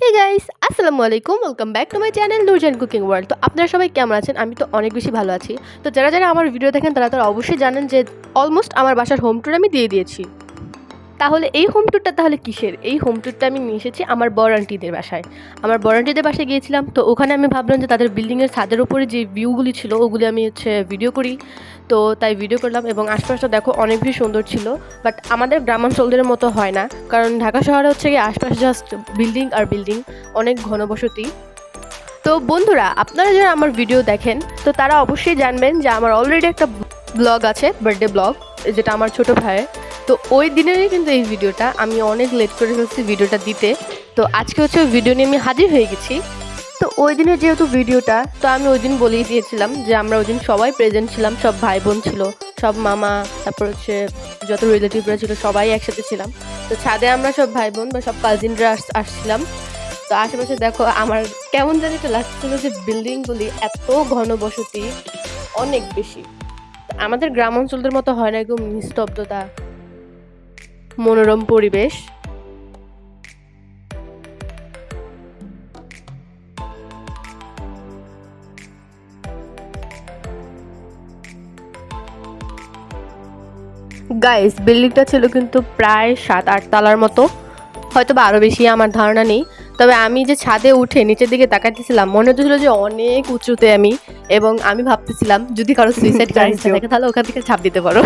হে guys আসসালামু আলাইকুম welcome back to my channel Nurjan cooking world তো আপনারা সবাই কেমন আছেন? আমি তো অনেক বেশি ভালো আছি। তো যারা যারা আমার ভিডিও দেখেন, তারা তারা অবশ্যই জানেন যে অলমোস্ট আমার বাসার হোম ট্যুর আমি দিয়ে দিয়েছি। তাহলে এই হোম ট্যুরটা তাহলে কিসের? এই হোম ট্যুরটা আমি নিয়ে এসেছি আমার বড় আন্টিদের বাসায়। আমার বড় আন্টিদের বাসায় গিয়েছিলাম, তো ওখানে আমি ভাবলাম যে তাদের বিল্ডিংয়ের ছাদের উপরে যে ভিউগুলি ছিল, ওগুলি আমি হচ্ছে ভিডিও করি। তো তাই ভিডিও করলাম এবং আশপাশটা দেখো অনেক বেশি সুন্দর ছিল বাট আমাদের গ্রামাঞ্চলদের মতো হয় না। কারণ ঢাকা শহরে হচ্ছে গিয়ে আশপাশে জাস্ট বিল্ডিং আর বিল্ডিং অনেক ঘনবসতি। তো বন্ধুরা, আপনারা যারা আমার ভিডিও দেখেন, তো তারা অবশ্যই জানবেন যে আমার অলরেডি একটা ব্লগ আছে বার্থডে ব্লগ যেটা আমার ছোট ভাইয়ের। তো ওই দিনেরই কিন্তু এই ভিডিওটা, আমি অনেক লেট করে ফেলছি ভিডিওটা দিতে। তো আজকে হচ্ছে ওই ভিডিও নিয়ে আমি হাজির হয়ে গেছি। তো ওই দিনের যেহেতু ভিডিওটা, তো আমি ওই দিন বলেই দিয়েছিলাম যে আমরা ওই দিন সবাই প্রেজেন্ট ছিলাম, সব ভাই বোন ছিল, সব মামা, তারপর হচ্ছে যত রিলেটিভরা ছিল, সবাই একসাথে ছিলাম। তো ছাদে আমরা সব ভাই বোন বা সব কাজিনরা আসছিলাম। তো আশেপাশে দেখো আমার কেমন জানি একটা লাগছিল যে বিল্ডিংগুলি এত ঘনবসতি, অনেক বেশি। আমাদের গ্রাম অঞ্চলদের মতো হয় না একদম নিস্তব্ধতা। মনোরম পরিবেশ। গাইস বিল্ডিংটা ছিল কিন্তু প্রায় সাত আট তলার মতো। হয়তো বা আরও বেশি আমার ধারণা নেই। তবে আমি যে ছাদে উঠে নিচের দিকে তাকাইতেছিলাম মনে হচ্ছিল যে অনেক উঁচুতে আমি এবং আমি ভাবতেছিলাম যদি কারও সুইসাইড করার থাকে তাহলে ওখান থেকে ছাপ দিতে পারো।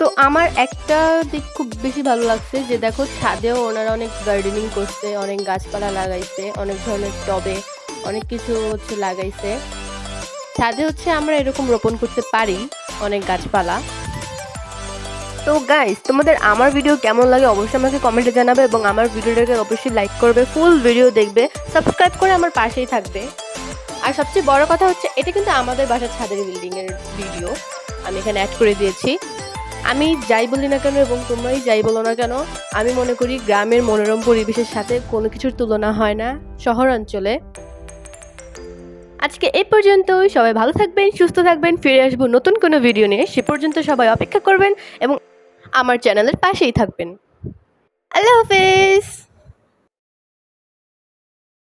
তো আমার একটা দিক খুব বেশি ভালো লাগছে যে দেখো ছাদেও ওনারা অনেক গার্ডেনিং করছে, অনেক গাছপালা লাগাইছে, অনেক ধরনের টবে অনেক কিছু হচ্ছে লাগাইছে। ছাদে হচ্ছে আমরা এরকম রোপণ করতে পারি অনেক গাছপালা। তো গাইস তোমাদের আমার ভিডিও কেমন লাগে অবশ্যই আমাকে কমেন্টে জানাবে এবং আমার ভিডিওটাকে অবশ্যই লাইক করবে ফুল ভিডিও দেখবে সাবস্ক্রাইব করে আমার পাশেই থাকবে। আর সবচেয়ে বড় কথা হচ্ছে, এটা কিন্তু আমাদের বাসার ছাদের বিল্ডিংয়ের ভিডিও আমি এখানে অ্যাড করে দিয়েছি। আমি যাই বলি না কেন এবং তোমরাই যাই বলো না কেন, আমি মনে করি গ্রামের মনোরম পরিবেশের সাথে কোনো কিছুর তুলনা হয় না শহরাঞ্চলে। আজকে এই পর্যন্ত সবাই ভালো থাকবেন, সুস্থ থাকবেন, ফিরে আসব নতুন কোনো ভিডিও নিয়ে। সে পর্যন্ত সবাই অপেক্ষা করবেন এবং আমার চ্যানেলের পাশেই থাকবেন। আল্লাহ হাফেজ!